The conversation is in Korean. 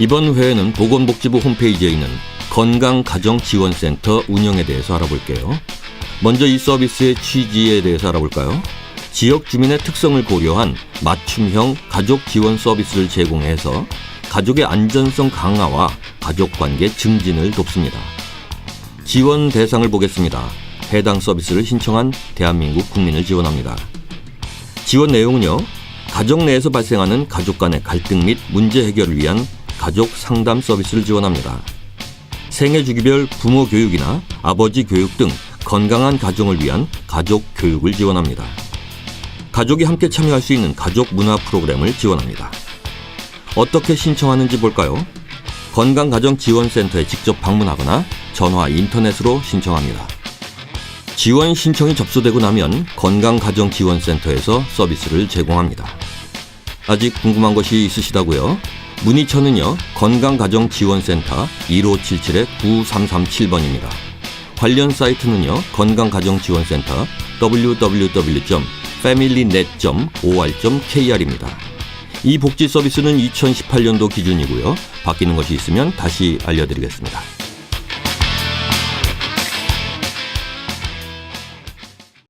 이번 회에는 보건복지부 홈페이지에 있는 건강가정지원센터 운영에 대해서 알아볼게요. 먼저 이 서비스의 취지에 대해서 알아볼까요? 지역 주민의 특성을 고려한 맞춤형 가족 지원 서비스를 제공해서 가족의 안전성 강화와 가족 관계 증진을 돕습니다. 지원 대상을 보겠습니다. 해당 서비스를 신청한 대한민국 국민을 지원합니다. 지원 내용은요. 가족 내에서 발생하는 가족 간의 갈등 및 문제 해결을 위한 가족 상담 서비스를 지원합니다. 생애 주기별 부모 교육이나 아버지 교육 등 건강한 가정을 위한 가족 교육을 지원합니다. 가족이 함께 참여할 수 있는 가족 문화 프로그램을 지원합니다. 어떻게 신청하는지 볼까요? 건강가정지원센터에 직접 방문하거나 전화, 인터넷으로 신청합니다. 지원 신청이 접수되고 나면 건강가정지원센터에서 서비스를 제공합니다. 아직 궁금한 것이 있으시다고요? 문의처는요. 건강가정지원센터 1577-9337번입니다. 관련 사이트는요. 건강가정지원센터 www.familynet.or.kr입니다. 이 복지 서비스는 2018년도 기준이고요. 바뀌는 것이 있으면 다시 알려드리겠습니다.